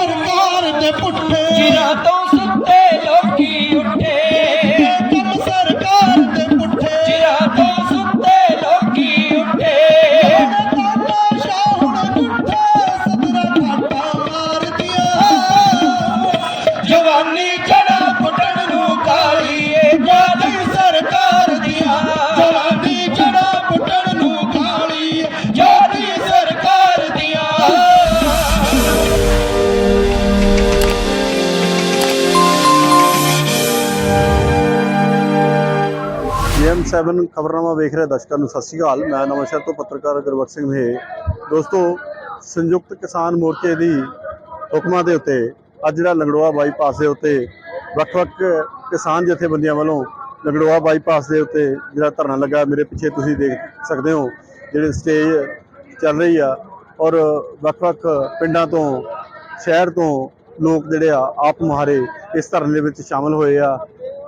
ਸਰਕਾਰ ਦੇ ਪੁੱਠੇ ਜਿਨ੍ਹਾਂ ਤੋਂ ਸੁੱਤੇ ਲੋਕੀ 7 ਖਬਰਨਾਮਾ ਵੇਖ ਰਹੇ ਦਰਸ਼ਕਾਂ ਨੂੰ, ਸਤਿ ਸ਼੍ਰੀ ਅਕਾਲ। ਮੈਂ ਨਵਾਂਸ਼ਹਿਰ ਤੋਂ ਪੱਤਰਕਾਰ ਗੁਰਬਖਸ਼ ਸਿੰਘ ਮਹੇ ਦੋਸਤੋ, ਸੰਯੁਕਤ ਕਿਸਾਨ ਮੋਰਚੇ ਦੀ ਹੁਕਮਾਂ ਦੇ ਉੱਤੇ ਅੱਜ ਜਿਹੜਾ ਲੰਗੜੋਆ ਬਾਈਪਾਸ ਦੇ ਉੱਤੇ ਵੱਖ-ਵੱਖ ਕਿਸਾਨ ਜਥੇਬੰਦੀਆਂ ਵੱਲੋਂ ਲੰਗੜੋਆ ਬਾਈਪਾਸ ਦੇ ਉੱਤੇ ਜਿਹੜਾ ਧਰਨਾ ਲੱਗਾ, ਮੇਰੇ ਪਿੱਛੇ ਤੁਸੀਂ ਦੇਖ ਸਕਦੇ ਹੋ ਜਿਹੜੇ ਸਟੇਜ ਚੱਲ ਰਹੀ ਆ ਔਰ ਵੱਖ-ਵੱਖ ਪਿੰਡਾਂ ਤੋਂ, ਸ਼ਹਿਰ ਤੋਂ ਲੋਕ ਜਿਹੜੇ ਆ, ਆਪ ਮੁਹਾਰੇ ਇਸ ਧਰਨੇ ਦੇ ਵਿੱਚ ਸ਼ਾਮਲ ਹੋਏ ਆ।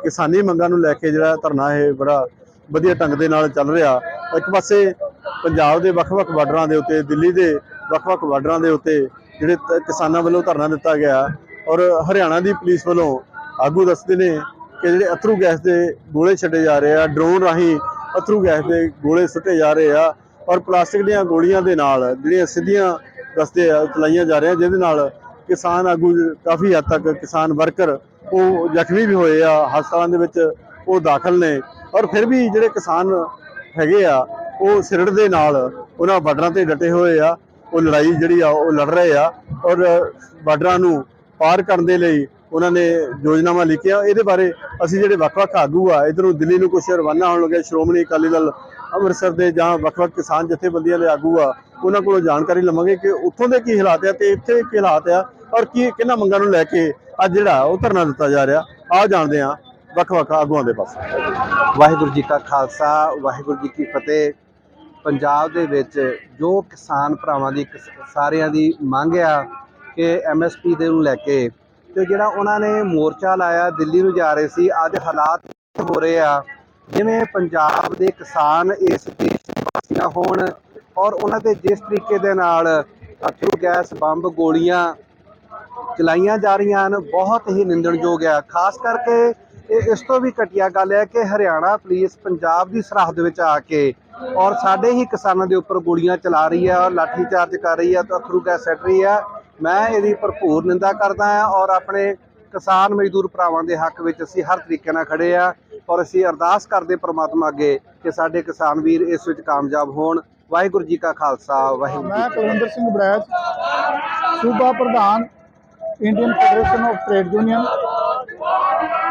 ਕਿਸਾਨੀ ਮੰਗਾਂ ਨੂੰ ਲੈ ਕੇ ਜਿਹੜਾ ਧਰਨਾ ਇਹ ਬੜਾ ਵਧੀਆ ਢੰਗ ਦੇ ਨਾਲ ਚੱਲ ਰਿਹਾ। ਇੱਕ ਪਾਸੇ ਪੰਜਾਬ ਦੇ ਵੱਖ-ਵੱਖ ਬਾਰਡਰਾਂ ਦੇ ਉੱਤੇ, ਦਿੱਲੀ ਦੇ ਵੱਖ-ਵੱਖ ਬਾਰਡਰਾਂ ਦੇ ਉੱਤੇ ਜਿਹੜੇ ਕਿਸਾਨਾਂ ਵੱਲੋਂ ਧਰਨਾ ਦਿੱਤਾ ਗਿਆ ਔਰ ਹਰਿਆਣਾ ਦੀ ਪੁਲਿਸ ਵੱਲੋਂ ਆਗੂ ਦੱਸਦੇ ਨੇ ਕਿ ਜਿਹੜੇ ਅਥਰੂ ਗੈਸ ਦੇ ਗੋਲੇ ਛੱਡੇ ਜਾ ਰਹੇ ਆ, ਡਰੋਨ ਰਾਹੀਂ ਅਥਰੂ ਗੈਸ ਦੇ ਗੋਲੇ ਸੁੱਟੇ ਜਾ ਰਹੇ ਆ ਔਰ ਪਲਾਸਟਿਕ ਦੀਆਂ ਗੋਲੀਆਂ ਦੇ ਨਾਲ ਜਿਹੜੀਆਂ ਸਿੱਧੀਆਂ ਰਸਤੇ ਆ, ਚਲਾਈਆਂ ਜਾ ਰਹੀਆਂ, ਜਿਹਦੇ ਨਾਲ ਕਿਸਾਨ ਆਗੂ ਕਾਫੀ ਹੱਦ ਤੱਕ ਕਿਸਾਨ ਵਰਕਰ ਉਹ ਜ਼ਖਮੀ ਵੀ ਹੋਏ ਆ, ਹਸਪਤਾਲਾਂ ਦੇ ਵਿੱਚ ਉਹ ਦਾਖਲ ਨੇ। ਔਰ ਫਿਰ ਵੀ ਜਿਹੜੇ ਕਿਸਾਨ ਹੈਗੇ ਆ, ਉਹ ਸਿਰੜ ਦੇ ਨਾਲ ਉਹਨਾਂ ਬਾਰਡਰਾਂ ਤੇ ਡਟੇ ਹੋਏ ਆ, ਉਹ ਲੜਾਈ ਜਿਹੜੀ ਆ, ਉਹ ਲੜ ਰਹੇ ਆ ਔਰ ਬਾਰਡਰਾਂ ਨੂੰ ਪਾਰ ਕਰਨ ਦੇ ਲਈ ਉਹਨਾਂ ਨੇ ਯੋਜਨਾਵਾਂ ਲਿਖੀਆਂ। ਇਹਦੇ ਬਾਰੇ ਅਸੀਂ ਜਿਹੜੇ ਵੱਖ-ਵੱਖ ਆਗੂ ਆ, ਇਧਰੋਂ ਦਿੱਲੀ ਨੂੰ ਕੁਝ ਰਵਾਨਾ ਹੋਣ ਲੱਗੇ, ਸ਼੍ਰੋਮਣੀ ਅਕਾਲੀ ਦਲ ਅੰਮ੍ਰਿਤਸਰ ਦੇ ਜਾਂ ਵੱਖ-ਵੱਖ ਕਿਸਾਨ ਜਥੇਬੰਦੀਆਂ ਦੇ ਆਗੂ ਆ, ਉਹਨਾਂ ਕੋਲੋਂ ਜਾਣਕਾਰੀ ਲਵਾਂਗੇ ਕਿ ਉੱਥੋਂ ਦੇ ਕੀ ਹਾਲਾਤ ਆ ਤੇ ਇੱਥੇ ਕੀ ਹਾਲਾਤ ਆ ਔਰ ਕੀ ਕਿਹਨਾਂ ਮੰਗਾਂ ਨੂੰ ਲੈ ਕੇ ਅੱਜ ਜਿਹੜਾ ਉਹ ਧਰਨਾ ਦਿੱਤਾ ਜਾ ਰਿਹਾ। ਆਹ ਜਾਣਦੇ ਆ ਵੱਖ-ਵੱਖ ਆਗੂਆਂ ਦੇ ਪਾਸ। ਵਾਹਿਗੁਰੂ ਜੀ ਕਾ ਖਾਲਸਾ, ਵਾਹਿਗੁਰੂ ਜੀ ਕੀ ਫਤਿਹ। ਪੰਜਾਬ ਦੇ ਵਿੱਚ ਜੋ ਕਿਸਾਨ ਭਰਾਵਾਂ ਦੀ, ਕਿਸ- ਸਾਰਿਆਂ ਦੀ ਮੰਗ ਆ ਕਿ ਐਮਐਸਪੀ ਦੇ ਨੂੰ ਲੈ ਕੇ, ਤੇ ਜਿਹੜਾ ਉਹਨਾਂ ਨੇ ਮੋਰਚਾ ਲਾਇਆ, ਦਿੱਲੀ ਨੂੰ ਜਾ ਰਹੇ ਸੀ, ਅੱਜ ਹਾਲਾਤ ਹੋ ਰਹੇ ਆ। ਜਿਵੇਂ ਪੰਜਾਬ ਦੇ ਕਿਸਾਨ ਇਸ ਦੇਸ਼ ਵਾਸੀਆਂ ਹੋਣ ਔਰ ਉਹਨਾਂ ਤੇ ਜਿਸ ਤਰੀਕੇ ਦੇ ਨਾਲ ਅਥਰੂ ਗੈਸ, ਬੰਬ, ਗੋਲੀਆਂ ਚਲਾਈਆਂ ਜਾ ਰਹੀਆਂ ਹਨ, ਬਹੁਤ ਹੀ ਨਿੰਦਣਯੋਗ ਆ। ਖਾਸ ਕਰਕੇ ਇਹ ਇਸ ਤੋਂ ਵੀ ਘਟੀਆ ਗੱਲ ਹੈ ਕਿ ਹਰਿਆਣਾ ਪੁਲਿਸ ਪੰਜਾਬ ਦੀ ਸਰਹੱਦ ਵਿੱਚ ਆ ਕੇ ਔਰ ਸਾਡੇ ਹੀ ਕਿਸਾਨਾਂ ਦੇ ਉੱਪਰ ਗੋਲੀਆਂ ਚਲਾ ਰਹੀ ਹੈ ਔਰ ਲਾਠੀ ਚਾਰਜ ਕਰ ਰਹੀ ਹੈ ਤੇ ਅਥਰੂ ਗੈਸ ਸੱਟ ਰਹੀ ਹੈ। ਮੈਂ ਇਹਦੀ ਭਰਪੂਰ ਨਿੰਦਾ ਕਰਦਾ ਹਾਂ ਔਰ ਆਪਣੇ ਕਿਸਾਨ ਮਜ਼ਦੂਰ ਭਰਾਵਾਂ ਦੇ ਹੱਕ ਵਿੱਚ ਅਸੀਂ ਹਰ ਤਰੀਕੇ ਨਾਲ ਖੜੇ ਆ ਔਰ ਅਸੀਂ ਅਰਦਾਸ ਕਰਦੇ ਪ੍ਰਮਾਤਮਾ ਅੱਗੇ ਕਿ ਸਾਡੇ ਕਿਸਾਨ ਵੀਰ ਇਸ ਵਿੱਚ ਕਾਮਯਾਬ ਹੋਣ। ਵਾਹਿਗੁਰੂ ਜੀ ਕਾ ਖਾਲਸਾ ਵਾਹਿਗੁਰੂ ਮੈਂ ਕੁਲਵਿੰਦਰ ਸਿੰਘ ਬੜੈਚ ਸੂਬਾ ਪ੍ਰਧਾਨ Indian federation of trade union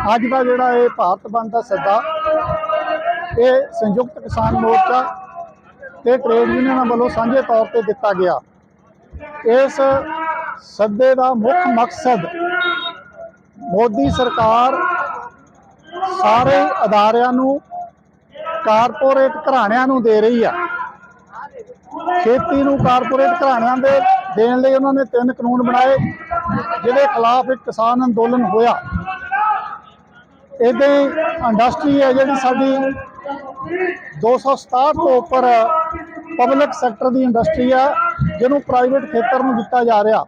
ਅੱਜ ਦਾ ਜਿਹੜਾ ਇਹ ਭਾਰਤ ਬੰਦ ਦਾ ਸੱਦਾ, ਇਹ ਸੰਯੁਕਤ ਕਿਸਾਨ ਮੋਰਚਾ ਤੇ ਟ੍ਰੇਡ ਯੂਨੀਅਨਾਂ ਵੱਲੋਂ ਸਾਂਝੇ ਤੌਰ ਤੇ ਦਿੱਤਾ ਗਿਆ। ਇਸ ਸੱਦੇ ਦਾ ਮੁੱਖ ਮਕਸਦ ਮੋਦੀ ਸਰਕਾਰ ਸਾਰੇ ਅਦਾਰਿਆਂ ਨੂੰ ਕਾਰਪੋਰੇਟ ਘਰਾਣਿਆਂ ਨੂੰ ਦੇ ਰਹੀ ਆ। ਖੇਤੀ ਨੂੰ ਕਾਰਪੋਰੇਟ ਘਰਾਣਿਆਂ ਦੇ ਦੇਣ ਲਈ ਉਹਨਾਂ ਨੇ ਤਿੰਨ ਕਾਨੂੰਨ ਬਣਾਏ, ਜਿਹਦੇ ਖਿਲਾਫ ਇੱਕ ਕਿਸਾਨ ਅੰਦੋਲਨ ਹੋਇਆ। ਇਹਦੇ ਇੰਡਸਟਰੀ ਹੈ ਜਿਹੜੀ ਸਾਡੀ 267 ਤੋਂ ਉੱਪਰ ਪਬਲਿਕ ਸੈਕਟਰ ਦੀ ਇੰਡਸਟਰੀ ਆ, ਜਿਹਨੂੰ ਪ੍ਰਾਈਵੇਟ ਖੇਤਰ ਨੂੰ ਦਿੱਤਾ ਜਾ ਰਿਹਾ।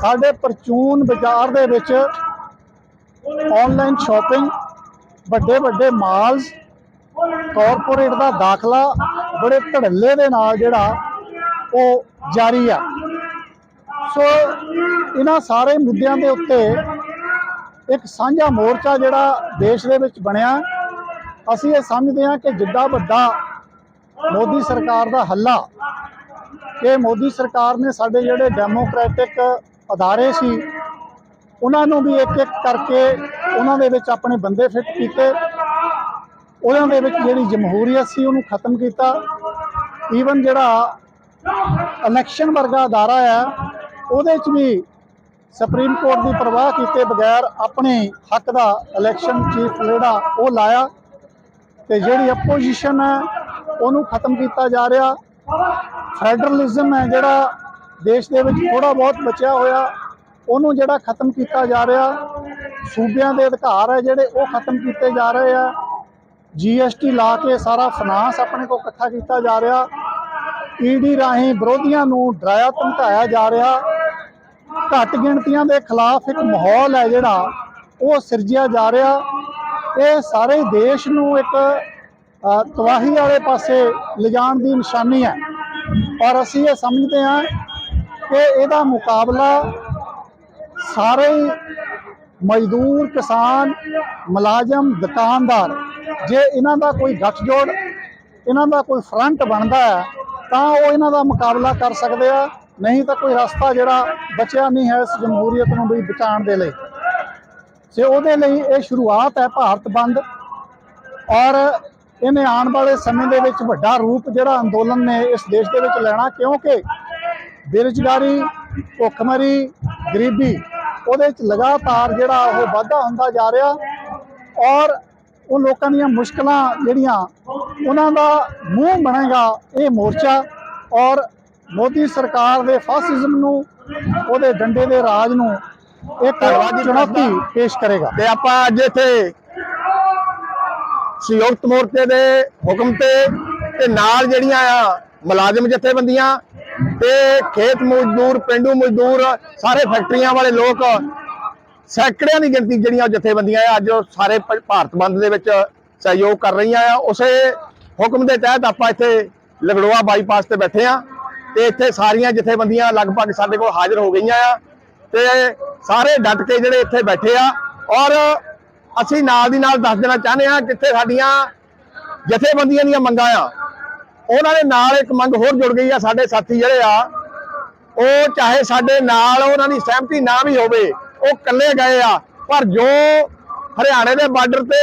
ਸਾਡੇ ਪਰਚੂਨ ਬਾਜ਼ਾਰ ਦੇ ਵਿੱਚ ਆਨਲਾਈਨ ਸ਼ਾਪਿੰਗ ਵੱਡੇ ਵੱਡੇ ਮਾਲਸ ਕਾਰਪੋਰੇਟ ਦਾ ਦਾਖਲਾ, ਬੜੇ ਧੜੱਲੇ ਦੇ ਨਾਲ ਜਿਹੜਾ ਉਹ ਜਾਰੀ ਆ। ਸੋ ਇਹਨਾਂ ਸਾਰੇ ਮੁੱਦਿਆਂ ਦੇ ਉੱਤੇ ਇੱਕ ਸਾਂਝਾ ਮੋਰਚਾ ਜਿਹੜਾ ਦੇਸ਼ ਦੇ ਵਿੱਚ ਬਣਿਆ, ਅਸੀਂ ਇਹ ਸਮਝਦੇ ਹਾਂ ਕਿ ਜਿੱਡਾ ਵੱਡਾ ਮੋਦੀ ਸਰਕਾਰ ਦਾ ਹੱਲਾ ਕਿ ਮੋਦੀ ਸਰਕਾਰ ਨੇ ਸਾਡੇ ਜਿਹੜੇ ਡੈਮੋਕ੍ਰੈਟਿਕ ਅਦਾਰੇ ਸੀ, ਉਹਨਾਂ ਨੂੰ ਵੀ ਇੱਕ ਇੱਕ ਕਰਕੇ ਉਹਨਾਂ ਦੇ ਵਿੱਚ ਆਪਣੇ ਬੰਦੇ ਫਿੱਟ ਕੀਤੇ, ਉਹਨਾਂ ਦੇ ਵਿੱਚ ਜਿਹੜੀ ਜਮਹੂਰੀਅਤ ਸੀ ਉਹਨੂੰ ਖਤਮ ਕੀਤਾ। ਈਵਨ ਜਿਹੜਾ ਇਲੈਕਸ਼ਨ ਵਰਗਾ ਅਦਾਰਾ ਹੈ ਉਹਦੇ 'ਚ ਵੀ ਸੁਪਰੀਮ ਕੋਰਟ ਦੀ ਪਰਵਾਹ ਕੀਤੇ ਬਗੈਰ ਆਪਣੇ ਹੱਕ ਦਾ ਇਲੈਕਸ਼ਨ ਚੀਫ ਜਿਹੜਾ ਉਹ ਲਾਇਆ ਤੇ ਜਿਹੜੀ ਆਪੋਜੀਸ਼ਨ ਹੈ, ਉਹਨੂੰ ਖਤਮ ਕੀਤਾ ਜਾ ਰਿਹਾ। ਫੈਡਰਲਿਜ਼ਮ ਹੈ ਜਿਹੜਾ ਦੇਸ਼ ਦੇ ਵਿੱਚ ਥੋੜਾ ਬਹੁਤ ਬਚਿਆ ਹੋਇਆ, ਉਹਨੂੰ ਜਿਹੜਾ ਖਤਮ ਕੀਤਾ ਜਾ ਰਿਹਾ, ਸੂਬਿਆਂ ਦੇ ਅਧਿਕਾਰ ਹੈ ਜਿਹੜੇ ਉਹ ਖਤਮ ਕੀਤੇ ਜਾ ਰਹੇ ਆ। ਜੀਐਸਟੀ ਲਾ ਕੇ ਸਾਰਾ ਫਾਈਨਾਂਸ ਆਪਣੇ ਕੋਲ ਇਕੱਠਾ ਕੀਤਾ ਜਾ ਰਿਹਾ। ਈਡੀ ਰਾਹੀਂ ਵਿਰੋਧੀਆਂ ਨੂੰ ਡਰਾਇਆ, ਧਮਕਾਇਆ ਜਾ ਰਿਹਾ। ਘੱਟ ਗਿਣਤੀਆਂ ਦੇ ਖਿਲਾਫ ਇੱਕ ਮਾਹੌਲ ਹੈ ਜਿਹੜਾ ਉਹ ਸਿਰਜਿਆ ਜਾ ਰਿਹਾ। ਇਹ ਸਾਰੇ ਦੇਸ਼ ਨੂੰ ਇੱਕ ਅ, ਤਬਾਹੀ ਵਾਲੇ ਪਾਸੇ ਲਿਜਾਣ ਦੀ ਨਿਸ਼ਾਨੀ ਹੈ। ਔਰ ਅਸੀਂ ਇਹ ਸਮਝਦੇ ਹਾਂ ਕਿ ਇਹਦਾ ਮੁਕਾਬਲਾ ਸਾਰੇ ਮਜ਼ਦੂਰ ਕਿਸਾਨ ਮੁਲਾਜ਼ਮ ਦੁਕਾਨਦਾਰ ਜੇ ਇਹਨਾਂ ਦਾ ਕੋਈ ਗੱਠਜੋੜ ਇਹਨਾਂ ਦਾ ਕੋਈ ਫਰੰਟ ਬਣਦਾ ਹੈ ਤਾਂ ਉਹ ਇਹਨਾਂ ਦਾ ਮੁਕਾਬਲਾ ਕਰ ਸਕਦੇ ਆ। ਨਹੀਂ ਤਾਂ ਕੋਈ ਰਸਤਾ ਜਿਹੜਾ ਬਚਿਆ ਨਹੀਂ ਹੈ ਇਸ ਜਮਹੂਰੀਅਤ ਨੂੰ ਵੀ ਬਚਾਉਣ ਦੇ ਲਈ। ਤੇ ਉਹਦੇ ਲਈ ਇਹ ਸ਼ੁਰੂਆਤ ਹੈ ਭਾਰਤ ਬੰਦ। ਔਰ ਇਹਨੇ ਆਉਣ ਵਾਲੇ ਸਮੇਂ ਦੇ ਵਿੱਚ ਵੱਡਾ ਰੂਪ ਜਿਹੜਾ ਅੰਦੋਲਨ ਨੇ ਇਸ ਦੇਸ਼ ਦੇ ਵਿੱਚ ਲੈਣਾ, ਕਿਉਂਕਿ ਬੇਰੁਜ਼ਗਾਰੀ, ਭੁੱਖਮਰੀ, ਗਰੀਬੀ, ਉਹਦੇ ਵਿੱਚ ਲਗਾਤਾਰ ਜਿਹੜਾ ਉਹ ਵਾਧਾ ਹੁੰਦਾ ਜਾ ਰਿਹਾ। ਔਰ ਉਹ ਲੋਕਾਂ ਦੀਆਂ ਮੁਸ਼ਕਲਾਂ ਜਿਹੜੀਆਂ, ਉਹਨਾਂ ਦਾ ਮੂੰਹ ਬਣੇਗਾ ਇਹ ਮੋਰਚਾ। ਔਰ ਮੋਦੀ ਸਰਕਾਰ ਦੇ ਫਾਸਿਜ਼ਮ ਨੂੰ ਉਹਦੇ ਡੰਡੇ ਦੇ ਰਾਜ ਨੂੰ ਇੱਕ ਚੁਣੌਤੀ ਪੇਸ਼ ਕਰੇਗਾ। ਤੇ ਆਪਾਂ ਅੱਜ ਇੱਥੇ ਸੰਯੁਕਤ ਮੋਰਚੇ ਦੇ ਹੁਕਮ ਤੇ ਤੇ ਨਾਲ ਜਿਹੜੀਆਂ ਆ ਮੁਲਾਜ਼ਮ ਜਥੇਬੰਦੀਆਂ ਤੇ ਖੇਤ ਮਜ਼ਦੂਰ ਪਿੰਡੂ ਮਜ਼ਦੂਰ ਸਾਰੇ ਫੈਕਟਰੀਆਂ ਵਾਲੇ ਲੋਕ ਸੈਂਕੜਿਆਂ ਦੀ ਗਿਣਤੀ ਜਿਹੜੀਆਂ ਜਥੇਬੰਦੀਆਂ ਆ ਅੱਜ ਸਾਰੇ ਭਾਰਤ ਬੰਦ ਦੇ ਵਿੱਚ ਸਹਿਯੋਗ ਕਰ ਰਹੀਆਂ ਆ। ਉਸੇ ਹੁਕਮ ਦੇ ਤਹਿਤ ਆਪਾਂ ਇੱਥੇ ਲਗੜੋਆ ਬਾਈਪਾਸ ਤੇ ਬੈਠੇ ਆ। ਤੇ ਇੱਥੇ ਸਾਰੀਆਂ ਜਥੇਬੰਦੀਆਂ ਲਗਭਗ ਸਾਡੇ ਕੋਲ ਹਾਜ਼ਰ ਹੋ ਗਈਆਂ ਆ ਤੇ ਸਾਰੇ ਡਟ ਕੇ ਜਿਹੜੇ ਇੱਥੇ ਬੈਠੇ ਆ ਔਰ ਅਸੀਂ ਨਾਲ ਦੀ ਨਾਲ ਦੱਸ ਦੇਣਾ ਚਾਹੁੰਦੇ ਆ ਕਿੱਥੇ ਸਾਡੀਆਂ ਜਥੇਬੰਦੀਆਂ ਦੀਆਂ ਮੰਗਾਂ ਆ, ਉਹਨਾਂ ਦੇ ਨਾਲ ਇੱਕ ਮੰਗ ਹੋਰ ਜੁੜ ਗਈ ਆ ਸਾਡੇ ਸਾਥੀ ਜਿਹੜੇ ਆ, ਉਹ ਚਾਹੇ ਸਾਡੇ ਨਾਲ ਉਹਨਾਂ ਦੀ ਸਹਿਮਤੀ ਨਾ ਵੀ ਹੋਵੇ, ਉਹ ਇਕੱਲੇ ਗਏ ਆ, ਪਰ ਜੋ ਹਰਿਆਣੇ ਦੇ ਬਾਰਡਰ ਤੇ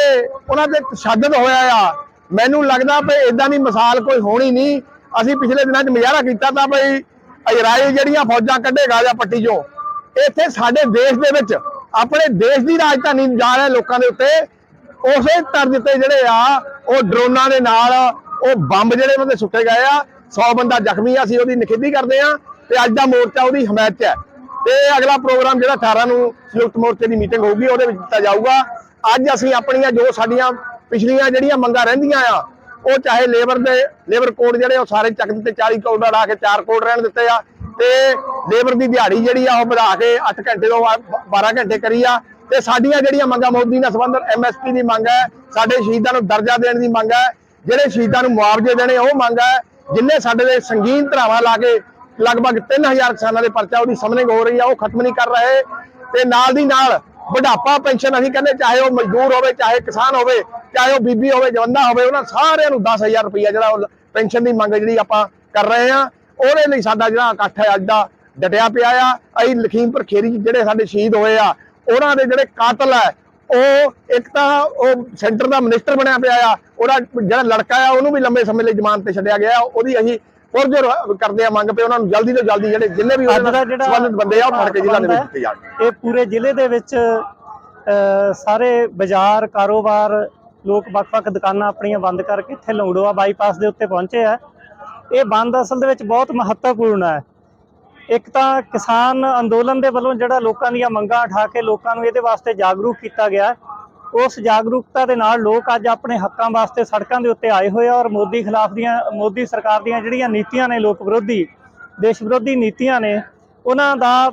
ਉਹਨਾਂ ਤੇ ਤਸ਼ੱਦਦ ਹੋਇਆ ਆ, ਮੈਨੂੰ ਲੱਗਦਾ ਵੀ ਇਦਾਂ ਦੀ ਮਿਸਾਲ ਕੋਈ ਹੋਣੀ ਨਹੀਂ ਅਸੀਂ ਪਿਛਲੇ ਦਿਨਾਂ 'ਚ ਮੁਜ਼ਾਹਰਾ ਕੀਤਾ ਤਾਂ ਬਈ ਇਜ਼ਰਾਈਲ ਜਿਹੜੀਆਂ ਫੌਜਾਂ ਕੱਢੇਗਾ ਜਾਂ ਪੱਟੀ ਚੋਂ, ਇੱਥੇ ਸਾਡੇ ਦੇਸ਼ ਦੇ ਵਿੱਚ, ਆਪਣੇ ਦੇਸ਼ ਦੀ ਰਾਜਧਾਨੀ ਜਾ ਰਹੇ ਲੋਕਾਂ ਦੇ ਉੱਤੇ, ਉਸੇ ਤਰਜ਼ ਤੇ ਜਿਹੜੇ ਆ, ਉਹ ਡਰੋਨਾਂ ਦੇ ਨਾਲ, ਉਹ ਬੰਬ ਜਿਹੜੇ ਉਹਨਾਂ ਦੇ ਸੁੱਟੇ ਗਏ ਆ 100 ਬੰਦਾ ਜ਼ਖਮੀ ਆ, ਅਸੀਂ ਉਹਦੀ ਨਿਖੇਧੀ ਕਰਦੇ ਆ, ਤੇ ਅੱਜ ਦਾ ਮੋਰਚਾ ਉਹਦੀ ਹਮਾਇਤ 'ਚ ਹੈ। ਤੇ ਅਗਲਾ ਪ੍ਰੋਗਰਾਮ ਜਿਹੜਾ 18 ਨੂੰ ਸੰਯੁਕਤ ਮੋਰਚੇ ਦੀ ਮੀਟਿੰਗ ਹੋਊਗੀ, ਉਹਦੇ ਵਿੱਚ ਦਿੱਤਾ ਜਾਊਗਾ। ਅੱਜ ਅਸੀਂ ਆਪਣੀਆਂ ਜੋ ਸਾਡੀਆਂ ਪਿਛਲੀਆਂ ਜਿਹੜੀਆਂ ਮੰਗਾਂ ਰਹਿੰਦੀਆਂ ਆ ਉਹ ਚਾਹੇ ਲੇਬਰ ਦੇ, ਲੇਬਰ ਕੋਡ ਜਿਹੜੇ ਉਹ ਸਾਰੇ ਚੱਕ ਦਿੱਤੇ 40 ਕੋਡ ਲਾ ਕੇ 4 ਕੋਡ ਰਹਿਣ ਦਿੱਤੇ ਆ। ਤੇ ਲੇਬਰ ਦੀ ਦਿਹਾੜੀ ਜਿਹੜੀ ਆ ਉਹ ਵਧਾ ਕੇ 8 ਘੰਟੇ ਤੋਂ 12 ਘੰਟੇ ਕਰੀ ਆ। ਤੇ ਸਾਡੀਆਂ ਜਿਹੜੀਆਂ ਮੰਗਾਂ ਮੋਦੀ ਨਾਲ ਸੰਬੰਧਿਤ ਐਮਐਸਪੀ ਦੀ ਮੰਗ ਹੈ, ਸਾਡੇ ਸ਼ਹੀਦਾਂ ਨੂੰ ਦਰਜਾ ਦੇਣ ਦੀ ਮੰਗ ਹੈ, ਜਿਹੜੇ ਸ਼ਹੀਦਾਂ ਨੂੰ ਮੁਆਵਜ਼ੇ ਦੇਣੇ ਉਹ ਮੰਗ ਹੈ, ਜਿੰਨੇ ਸਾਡੇ ਦੇ ਸੰਗੀਨ ਧਰਾਵਾਂ ਲਾ ਕੇ ਲਗਭਗ 3000 ਕਿਸਾਨਾਂ ਦੇ ਪਰਚਾ ਉਹਦੀ ਸਮਨਿੰਗ ਹੋ ਰਹੀ ਆ, ਉਹ ਖਤਮ ਨਹੀਂ ਕਰ ਰਹੇ। ਤੇ ਨਾਲ ਦੀ ਨਾਲ, ਬੁਢਾਪਾ ਪੈਨਸ਼ਨ ਅਸੀਂ ਕਹਿੰਦੇ ਚਾਹੇ ਉਹ ਮਜ਼ਦੂਰ ਹੋਵੇ, ਚਾਹੇ ਕਿਸਾਨ ਹੋਵੇ ਚਾਹੇ ਉਹ ਬੀਬੀ ਹੋਵੇ ਜਵੰਦਾ ਹੋਵੇ ਉਹਨਾਂ ਸਾਰਿਆਂ ਨੂੰ 10000 ਰੁਪਈਆ ਜਿਹੜਾ ਉਹ ਪੈਨਸ਼ਨ ਦੀ ਮੰਗ ਜਿਹੜੀ ਆਪਾਂ ਕਰ ਰਹੇ ਆ ਉਹਦੇ ਲਈ ਸਾਡਾ ਜਿਹੜਾ ਇਕੱਠ ਹੈ ਅੱਜ ਦਾ ਡਟਿਆ ਪਿਆ ਆ। ਅਸੀਂ ਲਖੀਮਪੁਰ ਖੇਰੀ ਜਿਹੜੇ ਸਾਡੇ ਸ਼ਹੀਦ ਹੋਏ ਆ ਉਹਨਾਂ ਦੇ ਜਿਹੜੇ ਕਾਤਲ ਹੈ ਉਹ ਇੱਕ ਤਾਂ ਉਹ ਸੈਂਟਰ ਦਾ ਮਿਨਿਸਟਰ ਬਣਿਆ ਪਿਆ ਆ। ਉਹਦਾ ਜਿਹੜਾ ਲੜਕਾ ਆ ਉਹਨੂੰ ਵੀ ਲੰਬੇ ਸਮੇਂ ਲਈ ਜ਼ਮਾਨਤ ਤੇ ਛੱਡਿਆ ਗਿਆ। ਉਹਦੀ ਅਸੀਂ ਪੁਰਜੋਰ ਕਰਦੇ ਆ ਮੰਗ ਪਏ ਉਹਨਾਂ ਨੂੰ ਜਲਦੀ ਤੋਂ ਜਲਦੀ ਜਿਹੜੇ ਜਿੰਨੇ ਵੀ ਸੰਬੰਧਿਤ ਬੰਦੇ ਆ ਉਹ ਫੜ ਕੇ ਜ਼ਿਲ੍ਹਾ ਦੇ ਵਿੱਚ ਦਿੱਤੇ ਜਾਣ ਇਹ ਪੂਰੇ ਜ਼ਿਲ੍ਹੇ ਦੇ ਵਿੱਚ ਸਾਰੇ ਬਾਜ਼ਾਰ ਕਾਰੋਬਾਰ ਲੋਕ ਵੱਖ-ਵੱਖ ਦੁਕਾਨਾਂ ਆਪਣੀਆਂ ਬੰਦ ਕਰਕੇ ਇੱਥੇ ਲੰਗੜੋਆ ਬਾਈਪਾਸ ਦੇ ਉੱਤੇ ਪਹੁੰਚੇ ਆ। ਇਹ ਬੰਦ ਅਸਲ ਦੇ ਵਿੱਚ ਬਹੁਤ ਮਹੱਤਵਪੂਰਨ ਹੈ। ਇੱਕ ਤਾਂ ਕਿਸਾਨ ਅੰਦੋਲਨ ਦੇ ਵੱਲੋਂ ਜਿਹੜਾ ਲੋਕਾਂ ਦੀਆਂ ਮੰਗਾਂ ਉਠਾ ਕੇ ਲੋਕਾਂ ਨੂੰ ਇਹਦੇ ਵਾਸਤੇ ਜਾਗਰੂਕ ਕੀਤਾ ਗਿਆ ਉਸ ਜਾਗਰੂਕਤਾ ਦੇ ਨਾਲ ਲੋਕ ਅੱਜ ਆਪਣੇ ਹੱਕਾਂ ਵਾਸਤੇ ਸੜਕਾਂ ਦੇ ਉੱਤੇ ਆਏ ਹੋਏ ਆ ਔਰ ਮੋਦੀ ਖਿਲਾਫ ਦੀਆਂ, ਮੋਦੀ ਸਰਕਾਰ ਦੀਆਂ ਜਿਹੜੀਆਂ ਨੀਤੀਆਂ ਨੇ ਲੋਕ ਵਿਰੋਧੀ, ਦੇਸ਼ ਵਿਰੋਧੀ ਨੀਤੀਆਂ ਨੇ, ਉਹਨਾਂ ਦਾ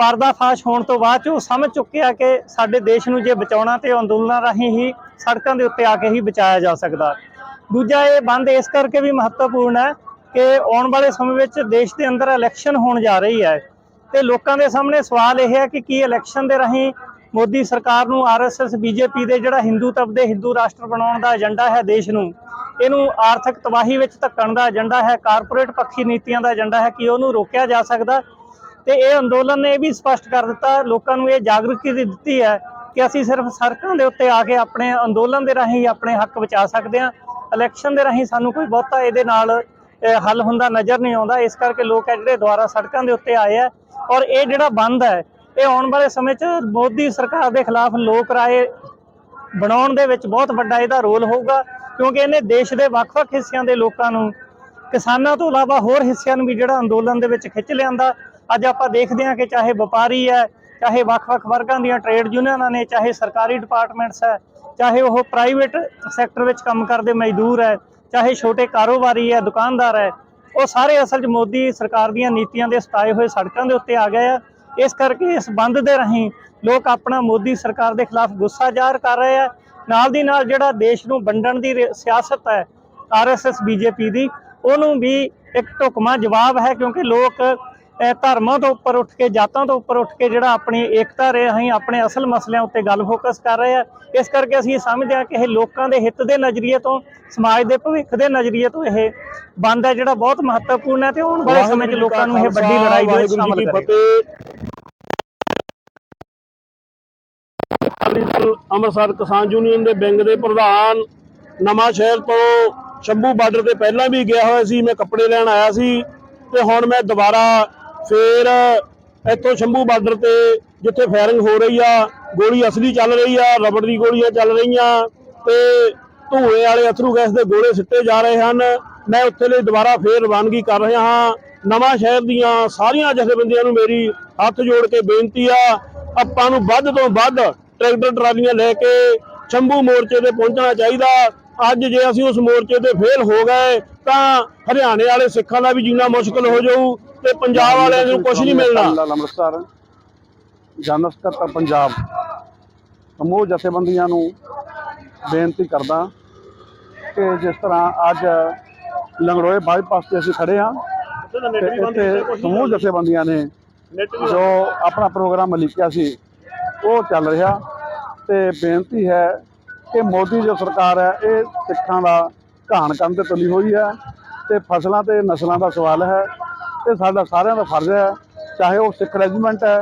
ਪਰਦਾਫਾਸ਼ ਹੋਣ ਤੋਂ ਬਾਅਦ 'ਚ ਉਹ ਸਮਝ ਚੁੱਕਿਆ ਕਿ ਸਾਡੇ ਦੇਸ਼ ਨੂੰ ਜੇ ਬਚਾਉਣਾ ਤੇ ਅੰਦੋਲਨਾਂ ਰਾਹੀਂ ਹੀ ਸੜਕਾਂ ਦੇ ਉੱਤੇ ਆ ਕੇ ਹੀ ਬਚਾਇਆ ਜਾ ਸਕਦਾ। ਦੂਜਾ ਇਹ ਬੰਦ ਇਸ ਕਰਕੇ ਵੀ ਮਹੱਤਵਪੂਰਨ ਹੈ ਕਿ ਆਉਣ ਵਾਲੇ ਸਮੇਂ ਵਿੱਚ ਦੇਸ਼ ਦੇ ਅੰਦਰ ਇਲੈਕਸ਼ਨ ਹੋਣ ਜਾ ਰਹੀ ਹੈ ਤੇ ਲੋਕਾਂ ਦੇ ਸਾਹਮਣੇ ਸਵਾਲ ਇਹ ਹੈ ਕਿ ਕੀ ਇਲੈਕਸ਼ਨ ਦੇ ਰਾਹੀਂ ਮੋਦੀ ਸਰਕਾਰ ਨੂੰ ਆਰਐਸਐਸ ਬੀਜੇਪੀ ਦੇ ਜਿਹੜਾ ਹਿੰਦੂਤਵ ਦੇ ਹਿੰਦੂ ਰਾਸ਼ਟਰ ਬਣਾਉਣ ਦਾ ਏਜੰਡਾ ਹੈ ਦੇਸ਼ ਨੂੰ, ਇਹਨੂੰ ਆਰਥਿਕ ਤਬਾਹੀ ਵਿੱਚ ਧੱਕਣ ਦਾ ਏਜੰਡਾ ਹੈ, ਕਾਰਪੋਰੇਟ ਪੱਖੀ ਨੀਤੀਆਂ ਦਾ ਏਜੰਡਾ ਹੈ ਕਿ ਉਹਨੂੰ ਰੋਕਿਆ ਜਾ ਸਕਦਾ। ਤੇ ਇਹ ਅੰਦੋਲਨ ਨੇ ਇਹ ਵੀ ਸਪਸ਼ਟ ਕਰ ਦਿੱਤਾ, ਲੋਕਾਂ ਨੂੰ ਇਹ ਜਾਗਰੂਕਤੀ ਦਿੱਤੀ ਹੈ ਕਿ ਅਸੀਂ ਸਿਰਫ ਸੜਕਾਂ ਦੇ ਉੱਤੇ ਆ ਕੇ ਆਪਣੇ ਅੰਦੋਲਨ ਦੇ ਰਾਹੀਂ ਆਪਣੇ ਹੱਕ ਬਚਾ ਸਕਦੇ ਹਾਂ, ਇਲੈਕਸ਼ਨ ਦੇ ਰਾਹੀਂ ਸਾਨੂੰ ਕੋਈ ਬਹੁਤਾ ਇਹਦੇ ਨਾਲ ਹੱਲ ਹੁੰਦਾ ਨਜ਼ਰ ਨਹੀਂ ਆਉਂਦਾ, ਇਸ ਕਰਕੇ ਲੋਕ ਹੈ ਜਿਹੜੇ ਦੁਆਰਾ ਸੜਕਾਂ ਦੇ ਉੱਤੇ ਆਏ ਆ ਔਰ ਇਹ ਜਿਹੜਾ ਬੰਦ ਹੈ, ਇਹ ਆਉਣ ਵਾਲੇ ਸਮੇਂ 'ਚ ਮੋਦੀ ਸਰਕਾਰ ਦੇ ਖਿਲਾਫ ਲੋਕ ਰਾਏ ਬਣਾਉਣ ਦੇ ਵਿੱਚ ਬਹੁਤ ਵੱਡਾ ਇਹਦਾ ਰੋਲ ਹੋਊਗਾ, ਕਿਉਂਕਿ ਇਹਨੇ ਦੇਸ਼ ਦੇ ਵੱਖ-ਵੱਖ ਹਿੱਸਿਆਂ ਦੇ ਲੋਕਾਂ ਨੂੰ ਕਿਸਾਨਾਂ ਤੋਂ ਇਲਾਵਾ ਹੋਰ ਹਿੱਸਿਆਂ ਨੂੰ ਵੀ ਜਿਹੜਾ ਅੰਦੋਲਨ ਦੇ ਵਿੱਚ ਖਿੱਚ ਲਿਆਂਦਾ ਅੱਜ ਆਪਾਂ ਦੇਖਦੇ ਹਾਂ ਕਿ ਚਾਹੇ ਵਪਾਰੀ ਹੈ, ਚਾਹੇ ਵੱਖ-ਵੱਖ ਵਰਗਾਂ ਦੀਆਂ ਟ੍ਰੇਡ ਯੂਨੀਅਨਾਂ ਨੇ, ਚਾਹੇ ਸਰਕਾਰੀ ਡਿਪਾਰਟਮੈਂਟਸ ਹੈ, ਚਾਹੇ ਉਹ ਪ੍ਰਾਈਵੇਟ ਸੈਕਟਰ ਵਿੱਚ ਕੰਮ ਕਰਦੇ ਮਜ਼ਦੂਰ ਹੈ, ਚਾਹੇ ਛੋਟੇ ਕਾਰੋਬਾਰੀ ਹੈ, ਦੁਕਾਨਦਾਰ ਹੈ, ਉਹ ਸਾਰੇ ਅਸਲ 'ਚ ਮੋਦੀ ਸਰਕਾਰ ਦੀਆਂ ਨੀਤੀਆਂ ਦੇ ਸਤਾਏ ਹੋਏ ਸੜਕਾਂ ਦੇ ਉੱਤੇ ਆ ਗਏ ਆ। ਇਸ ਕਰਕੇ ਇਸ ਬੰਦ ਦੇ ਰਾਹੀਂ ਲੋਕ ਆਪਣਾ ਮੋਦੀ ਸਰਕਾਰ ਦੇ ਖਿਲਾਫ ਗੁੱਸਾ ਜ਼ਾਹਰ ਕਰ ਰਹੇ ਆ। ਨਾਲ ਦੀ ਨਾਲ ਜਿਹੜਾ ਦੇਸ਼ ਨੂੰ ਵੰਡਣ ਦੀ ਰੇ- ਸਿਆਸਤ ਹੈ ਆਰਐਸਐਸ ਬੀਜੇਪੀ ਦੀ, ਉਹਨੂੰ ਵੀ ਇੱਕ ਢੁਕਮਾ ਜਵਾਬ ਹੈ ਕਿਉਂਕਿ ਲੋਕ ਧਰਮਾਂ ਤੋਂ ਉੱਪਰ ਉੱਠ ਕੇ ਜਾਤਾਂ ਤੋਂ ਉੱਪਰ ਉੱਠ ਕੇ ਜਿਹੜਾ ਆਪਣੀ ਏਕਤਾ ਰਹੇ ਅਸੀਂ ਆਪਣੇ ਅਸਲ ਮਸਲਿਆਂ ਉੱਤੇ ਗੱਲ ਫੋਕਸ ਕਰ ਰਹੇ ਆ ਇਸ ਕਰਕੇ ਅਸੀਂ ਇਹ ਸਮਝਦੇ ਹਾਂ ਕਿ ਇਹ ਲੋਕਾਂ ਦੇ ਹਿੱਤ ਦੇ ਨਜ਼ਰੀਏ ਤੋਂ ਸਮਾਜ ਦੇ ਭਵਿੱਖ ਦੇ ਨਜ਼ਰੀਏ ਤੋਂ ਇਹ ਬੰਦ ਹੈ ਜਿਹੜਾ ਬਹੁਤ ਮਹੱਤਵਪੂਰਨ ਹੈ ਤੇ ਆਉਣ ਵਾਲੇ ਸਮੇਂ 'ਚ ਲੋਕਾਂ ਨੂੰ ਇਹ ਵੱਡੀ ਲੜਾਈ ਦੇ ਵਿੱਚ ਸ਼ਾਮਲ ਦਲ ਅੰਮ੍ਰਿਤਸਰ ਕਿਸਾਨ ਯੂਨੀਅਨ ਦੇ ਵਿੰਗ ਦੇ ਪ੍ਰਧਾਨ ਨਵਾਂ ਸ਼ਹਿਰ ਤੋਂ ਸ਼ੰਭੂ ਬਾਰਡਰ ਤੇ ਪਹਿਲਾਂ ਵੀ ਗਿਆ ਹੋਇਆ ਸੀ ਮੈਂ ਕੱਪੜੇ ਲੈਣ ਆਇਆ ਸੀ ਤੇ ਹੁਣ ਮੈਂ ਦੁਬਾਰਾ ਫਿਰ ਇੱਥੋਂ ਸ਼ੰਭੂ ਬਾਰਡਰ ਤੇ ਜਿੱਥੇ ਫਾਇਰਿੰਗ ਹੋ ਰਹੀ ਆ, ਗੋਲੀ ਅਸਲੀ ਚੱਲ ਰਹੀ ਆ, ਰਬੜ ਦੀ ਗੋਲੀਆਂ ਚੱਲ ਰਹੀਆਂ ਤੇ ਧੂਏ ਵਾਲੇ ਅਥਰੂ ਗੈਸ ਦੇ ਗੋਲੇ ਸਿੱਟੇ ਜਾ ਰਹੇ ਹਨ। ਮੈਂ ਉੱਥੇ ਲਈ ਦੁਬਾਰਾ ਫੇਰ ਰਵਾਨਗੀ ਕਰ ਰਿਹਾ ਹਾਂ। ਨਵਾਂ ਸ਼ਹਿਰ ਦੀਆਂ ਸਾਰੀਆਂ ਜਥੇਬੰਦੀਆਂ ਨੂੰ ਮੇਰੀ ਹੱਥ ਜੋੜ ਕੇ ਬੇਨਤੀ ਆ, ਆਪਾਂ ਨੂੰ ਵੱਧ ਤੋਂ ਵੱਧ ਟਰੈਕਟਰ ਟਰਾਲੀਆਂ ਲੈ ਕੇ ਸ਼ੰਭੂ ਮੋਰਚੇ ਤੇ ਪਹੁੰਚਣਾ ਚਾਹੀਦਾ। ਅੱਜ ਜੇ ਅਸੀਂ ਉਸ ਮੋਰਚੇ ਤੇ ਫੇਲ ਹੋ ਗਏ, ਤਾਂ ਹਰਿਆਣੇ ਵਾਲੇ ਸਿੱਖਾਂ ਦਾ ਵੀ ਜੀਣਾ ਮੁਸ਼ਕਲ ਹੋ ਜਾਊ। ਤੇ ਪੰਜਾਬ ਵਾਲਿਆਂ ਨੂੰ ਕੁਝ ਨਹੀਂ ਮਿਲਣਾ। ਜਨਰਲ ਸਕੱਤਰ ਪੰਜਾਬ। ਸਮੂਹ ਜਥੇਬੰਦੀਆਂ ਨੂੰ ਬੇਨਤੀ ਕਰਦਾ ਕਿ ਜਿਸ ਤਰ੍ਹਾਂ ਅੱਜ ਲੰਗੜੋਏ ਬਾਈਪਾਸ ਤੇ ਅਸੀਂ ਖੜੇ ਹਾਂ ਤੇ ਸਮੂਹ ਜਥੇਬੰਦੀਆਂ ਨੇ ਜੋ ਆਪਣਾ ਪ੍ਰੋਗਰਾਮ ਲਿਖਿਆ ਸੀ ਉਹ ਚੱਲ ਰਿਹਾ। ਤੇ ਬੇਨਤੀ ਹੈ ਕਿ ਮੋਦੀ ਜੋ ਸਰਕਾਰ ਹੈ ਇਹ ਸਿੱਖਾਂ ਦਾ ਘਾਣ ਕਰਨ ਤੇ ਤੁਲੀ ਹੋਈ ਹੈ ਤੇ ਫਸਲਾਂ ਤੇ ਨਸਲਾਂ ਦਾ ਸਵਾਲ ਹੈ। ਇਹ ਸਾਡਾ ਸਾਰਿਆਂ ਦਾ ਫਰਜ਼ ਹੈ, ਚਾਹੇ ਉਹ ਸਿੱਖ ਰੈਜੀਮੈਂਟ ਹੈ,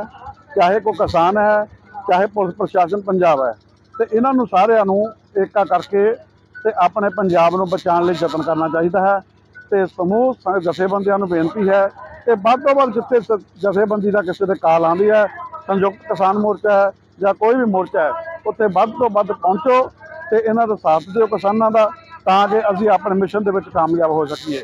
ਚਾਹੇ ਕੋਈ ਕਿਸਾਨ ਹੈ, ਚਾਹੇ ਪੁਲਿਸ ਪ੍ਰਸ਼ਾਸਨ ਪੰਜਾਬ ਹੈ। ਤੇ ਇਹਨਾਂ ਨੂੰ ਸਾਰਿਆਂ ਨੂੰ ਏਕਾ ਕਰਕੇ ਤੇ ਆਪਣੇ ਪੰਜਾਬ ਨੂੰ ਬਚਾਉਣ ਲਈ ਯਤਨ ਕਰਨਾ ਚਾਹੀਦਾ ਹੈ। ਤੇ ਸਮੂਹ ਜਥੇਬੰਦੀਆਂ ਨੂੰ ਬੇਨਤੀ ਹੈ ਕਿ ਵੱਧ ਤੋਂ ਵੱਧ ਜਿੱਥੇ ਜਥੇਬੰਦੀ ਦਾ ਕਿਸੇ ਦੇ ਕਾਲ ਆਉਂਦੀ ਹੈ, ਸੰਯੁਕਤ ਕਿਸਾਨ ਮੋਰਚਾ ਹੈ ਜਾਂ ਕੋਈ ਵੀ ਮੋਰਚਾ ਹੈ, ਉੱਥੇ ਵੱਧ ਤੋਂ ਵੱਧ ਪਹੁੰਚੋ ਤੇ ਇਹਨਾਂ ਦਾ ਸਾਥ ਦਿਓ ਕਿਸਾਨਾਂ ਦਾ, ਤਾਂ ਕਿ ਅਸੀਂ ਆਪਣੇ ਮਿਸ਼ਨ ਦੇ ਵਿੱਚ ਕਾਮਯਾਬ ਹੋ ਸਕੀਏ।